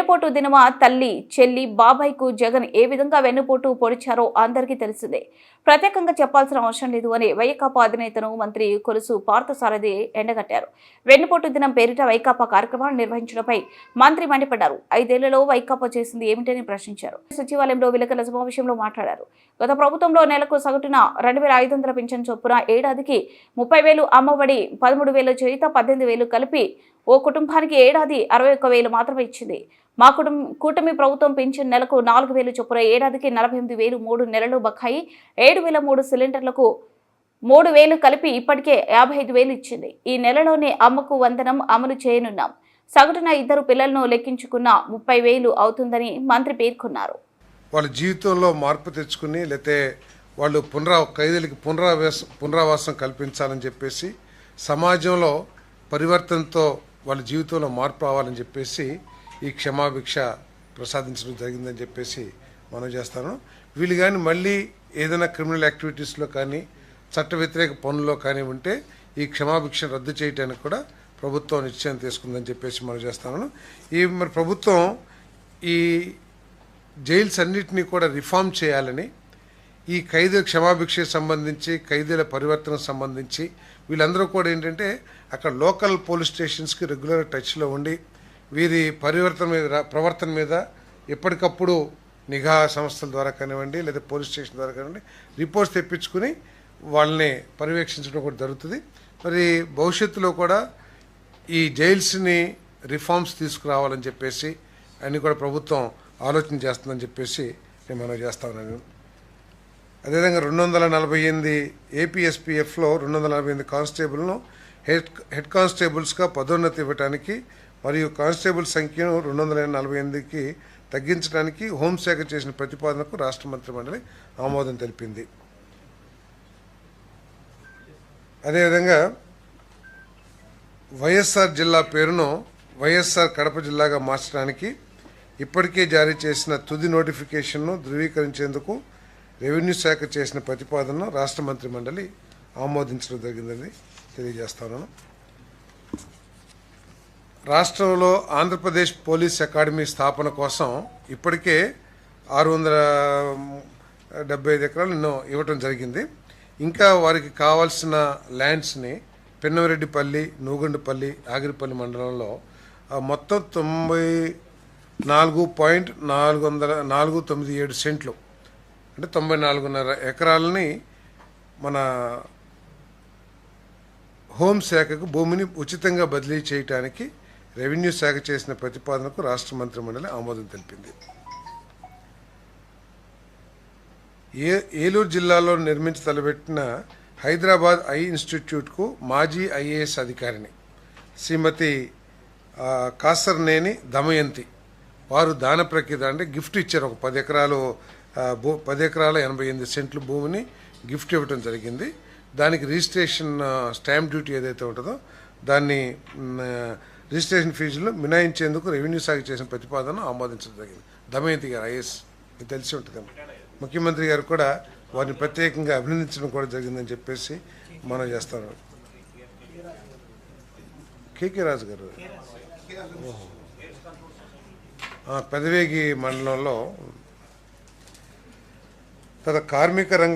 వెన్నుపోటు దినమ? తల్లి చెల్లి బాబాయ్కు జగన్ ఏ విధంగా వెన్నుపోటు పొడిచారో అందరికీ తెలిసిందే. ప్రత్యేకంగా చెప్పాల్సిన అవసరం లేదు అని వైకాపా అధినేతను మంత్రి కొలుసు పార్థసారథి ఎండగట్టారు. వెన్నుపోటు దినం పేరిట వైకాపా కార్యక్రమాలు నిర్వహించడంపై మంత్రి మండిపడ్డారు. ఐదేళ్ళలో వైకాపా చేసింది ఏమిటని ప్రశ్నించారు. సచివాలయంలో విలేకరుల సమావేశంలో మాట్లాడారు. గత ప్రభుత్వంలో నెలకు సగటున రెండు వేల ఐదు వందల పింఛన్ చొప్పున ఏడాదికి ముప్పై వేలు అమ్మఒడి పదమూడు వేలు చేత పద్దెనిమిది వేలు కలిపి ఓ కుటుంబానికి ఏడాది అరవై ఒక్క వేలు మాత్రమే ఇచ్చింది. మా కుటుంబ కూటమి ప్రభుత్వం పెంచిన నెలకు నాలుగు వేలు చొప్పున ఏడాదికి నలభై ఎనిమిది వేలు మూడు నెలలు బకాయి ఏడు వేల మూడు సిలిండర్లకు మూడు వేలు కలిపి ఇప్పటికే యాభై ఐదు వేలు ఇచ్చింది. ఈ నెలలోనే అమ్మకు వందనం అమలు చేయనున్నాం. సగటున ఇద్దరు పిల్లలను లెక్కించుకున్న ముప్పై వేలు అవుతుందని మంత్రి పేర్కొన్నారు. వాళ్ళ జీవితంలో మార్పు తెచ్చుకుని లేతే వాళ్ళు పునరా ఖైదీలకి పునరావాసం పునరావాసం కల్పించాలని చెప్పేసి సమాజంలో పరివర్తనతో వాళ్ళ జీవితంలో మార్పు రావాలని చెప్పేసి ఈ క్షమాభిక్ష ప్రసాదించడం జరిగిందని చెప్పేసి మనం చేస్తాను. వీళ్ళు కానీ మళ్ళీ ఏదైనా క్రిమినల్ యాక్టివిటీస్లో కానీ చట్ట వ్యతిరేక పనుల్లో కానీ ఉంటే ఈ క్షమాభిక్ష రద్దు చేయడానికి కూడా ప్రభుత్వం నిశ్చయం తీసుకుందని చెప్పేసి మనం చేస్తాను. ఈ మరి ప్రభుత్వం ఈ జైల్స్ అన్నిటినీ కూడా రిఫార్మ్ చేయాలని ఈ ఖైదీల క్షమాభిక్షకు సంబంధించి ఖైదీల పరివర్తనకు సంబంధించి వీళ్ళందరూ కూడా ఏంటంటే అక్కడ లోకల్ పోలీస్ స్టేషన్స్కి రెగ్యులర్ టచ్లో ఉండి వీరి పరివర్తన మీద ప్రవర్తన మీద ఎప్పటికప్పుడు నిఘా సంస్థల ద్వారా కానివ్వండి లేదా పోలీస్ స్టేషన్ ద్వారా కానివ్వండి రిపోర్ట్స్ తెప్పించుకుని వాళ్ళని పర్యవేక్షించడం కూడా జరుగుతుంది. మరి భవిష్యత్తులో కూడా ఈ జైల్స్ని రిఫార్మ్స్ తీసుకురావాలని చెప్పేసి అన్ని కూడా ప్రభుత్వం ఆలోచన చేస్తుందని చెప్పేసి నేను మనం చేస్తా ఉన్నాను. అదేవిధంగా రెండు వందల నలభై ఎనిమిది ఏపీఎస్పీఎఫ్లో రెండు వందల నలభై ఎనిమిది కానిస్టేబుల్ను హెడ్ హెడ్ కానిస్టేబుల్స్గా పదోన్నతి ఇవ్వడానికి మరియు కానిస్టేబుల్ సంఖ్యను రెండు వందల నలభై ఎనిమిదికి తగ్గించడానికి హోంశాఖ చేసిన ప్రతిపాదనకు రాష్ట్ర మంత్రి మండలి ఆమోదం తెలిపింది. అదేవిధంగా వైఎస్ఆర్ జిల్లా పేరును వైఎస్ఆర్ కడప జిల్లాగా మార్చడానికి ఇప్పటికే జారీ చేసిన తుది నోటిఫికేషన్ను ధృవీకరించేందుకు రెవెన్యూ శాఖ చేసిన ప్రతిపాదనను రాష్ట్ర మంత్రి మండలి ఆమోదించడం జరిగిందని తెలియజేస్తాను. రాష్ట్రంలో ఆంధ్రప్రదేశ్ పోలీస్ అకాడమీ స్థాపన కోసం ఇప్పటికే ఆరు వందల డెబ్బై ఐదు ఎకరాలు ఎన్నో ఇవ్వటం జరిగింది. ఇంకా వారికి కావాల్సిన ల్యాండ్స్ని పెన్నవరెడ్డిపల్లి నూగండుపల్లి ఆగిరిపల్లి మండలంలో మొత్తం తొంభై నాలుగు పాయింట్ నాలుగు వందల నాలుగు తొమ్మిది ఏడు సెంట్లు అంటే తొంభై నాలుగున్నర ఎకరాలని మన హోంశాఖకు భూమిని ఉచితంగా బదిలీ చేయటానికి రెవెన్యూ శాఖ చేసిన ప్రతిపాదనకు రాష్ట్ర మంత్రి మండలి ఆమోదం తెలిపింది. ఏ ఏలూరు జిల్లాలో నిర్మించి తలబెట్టిన హైదరాబాద్ ఐ ఇన్స్టిట్యూట్కు మాజీ ఐఏఎస్ అధికారిని శ్రీమతి కాసర్నేని దమయంతి వారు దాన ప్రక్రియ అంటే గిఫ్ట్ ఇచ్చారు. ఒక పది ఎకరాలు భూ పది ఎకరాల ఎనభై ఎనిమిది సెంట్లు భూమిని గిఫ్ట్ ఇవ్వడం జరిగింది. దానికి రిజిస్ట్రేషన్ స్టాంప్ డ్యూటీ ఏదైతే ఉంటుందో దాన్ని రిజిస్ట్రేషన్ ఫీజులు మినాయించేందుకు రెవెన్యూ శాఖ చేసిన ప్రతిపాదన ఆమోదించడం జరిగింది. దమయంతి గారు ఐఎస్ మీకు తెలిసి ఉంటుంది ముఖ్యమంత్రి గారు కూడా వారిని ప్రత్యేకంగా అభినందించడం కూడా జరిగిందని చెప్పేసి మనం చేస్తాను కేకే రాజు గారు. పెదవేగి మండలంలో తన కార్మిక రంగ